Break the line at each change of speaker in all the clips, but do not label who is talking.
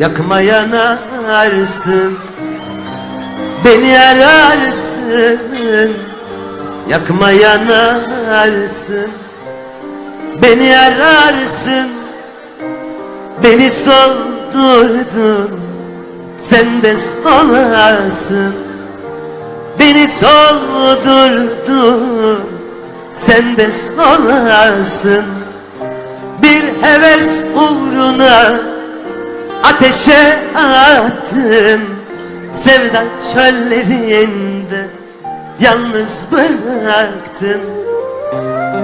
Yakma yanarsın Beni ararsın. Yakma yanarsın Beni ararsın. Beni soldurdun Sen de solasın Beni soldurdun Sen de solasın Bir heves uğruna Ateşe attın Sevda çöllerinde Yalnız bıraktın.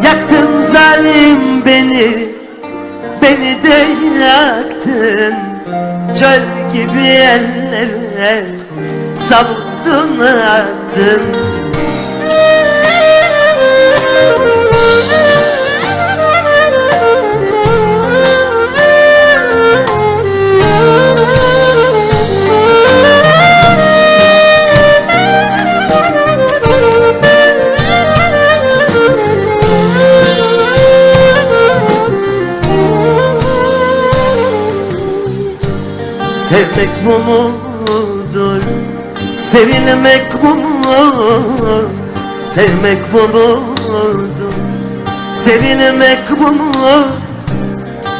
Yaktın zalim beni Beni de yaktın. Çöl gibi ellere Savurdun attın Sevmek bu mudur? Sevilmek bu mu? Sevmek bu mudur? Sevilmek bu mu?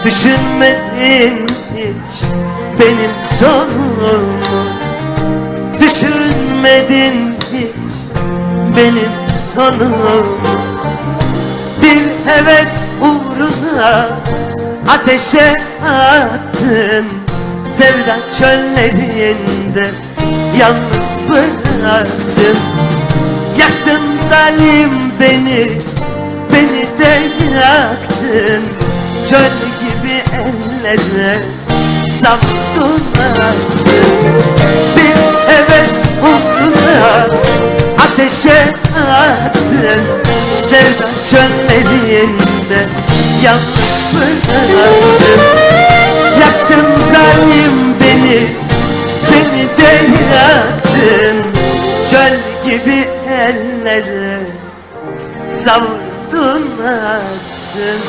Düşünmedin hiç benim sonumu Düşünmedin hiç benim sonumu Bir heves uğruna ateşe attın Sevda çöllerinde yalnız bıraktın. Yaktın zalim beni, beni de yaktın. Çöl gibi ellere savdun attın Bir heves uğruna ateşe attın. Sevda çöllerinde yalnız bıraktın gibi ellere Savurdun attın